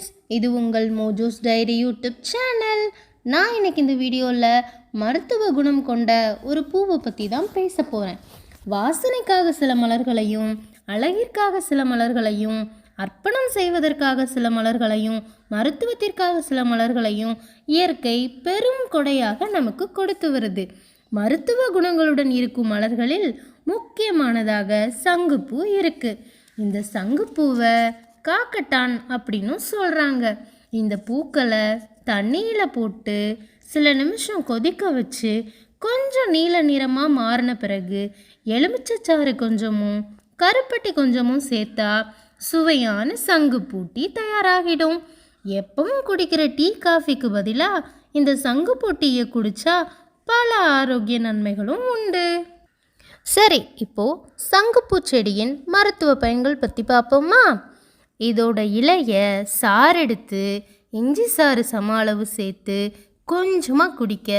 Friends இது உங்கள் மோஜோஸ் diary YouTube channel. நான் இன்றைக்கி இந்த வீடியோவில் மருத்துவ குணம் கொண்ட ஒரு பூவை பற்றி தான் பேச போகிறேன் வாசனைக்காக சில மலர்களையும் அழகிற்காக சில மலர்களையும் அர்ப்பணம் செய்வதற்காக சில மலர்களையும் மருத்துவத்திற்காக சில மலர்களையும் இயற்கை பெரும் கொடையாக நமக்கு கொடுத்து வருது. மருத்துவ குணங்களுடன் இருக்கும் மலர்களில் முக்கியமானதாக சங்குப்பூ இருக்குது இந்த சங்குப்பூவை காக்கட்டான் அப்படின்னு சொல்கிறாங்க இந்த பூக்களை தண்ணியில் போட்டு சில நிமிஷம் கொதிக்க வச்சு கொஞ்சம் நீல நிறமாக மாறின பிறகு எலுமிச்சைச்சாறு கொஞ்சமும் கருப்பட்டி கொஞ்சமும் சேர்த்தா சுவையான சங்கு பூட்டி தயாராகிடும். எப்பவும் குடிக்கிற டீ காஃபிக்கு பதிலாக இந்த சங்கு பூட்டியை குடித்தா பல ஆரோக்கிய நன்மைகளும் உண்டு. சரி இப்போது சங்குப்பூ செடியின் மருத்துவ பயன்கள் பற்றி பார்ப்போமா? இதோட இலைய சாரெடுத்து இஞ்சி சாறு சம அளவு சேர்த்து கொஞ்சமாக குடிக்க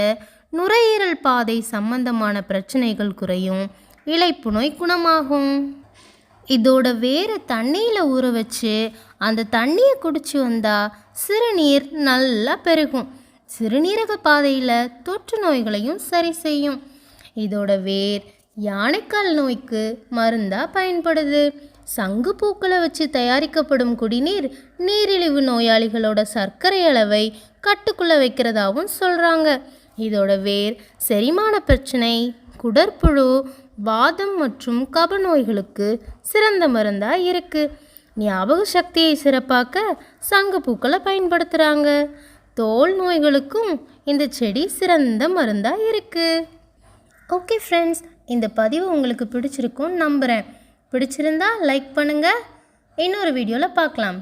நுரையீரல் பாதை சம்பந்தமான பிரச்சனைகள் குறையும். இழைப்பு நோய் குணமாகும். இதோட வேறு தண்ணியில் ஊற வச்சு அந்த தண்ணியை குடிச்சு வந்தால் சிறுநீர் நல்லா பெருகும். சிறுநீரக பாதையில் தொற்று நோய்களையும் சரி செய்யும். இதோட வேர் யானைக்கால் நோய்க்கு மருந்தாக பயன்படுது. சங்கு பூக்களை வச்சு தயாரிக்கப்படும் குடிநீர் நீரிழிவு நோயாளிகளோட சர்க்கரை அளவை கட்டுக்குள்ளே வைக்கிறதாவும் சொல்கிறாங்க இதோட வேர் செரிமான பிரச்சனை குடற்புழு வாதம் மற்றும் கப நோய்களுக்கு சிறந்த மருந்தாக இருக்குது ஞாபக சக்தியை சிறப்பாக்க சங்கு பூக்களை பயன்படுத்துகிறாங்க தோல் நோய்களுக்கும் இந்த செடி சிறந்த மருந்தாக இருக்குது ஓகே ஃப்ரெண்ட்ஸ் இந்த பதிவு உங்களுக்கு பிடிச்சிருக்கும்னு நம்புகிறேன் பிடிச்சிருந்தா லைக் பண்ணுங்கள் இன்னொரு வீடியோவில் பார்க்கலாம்.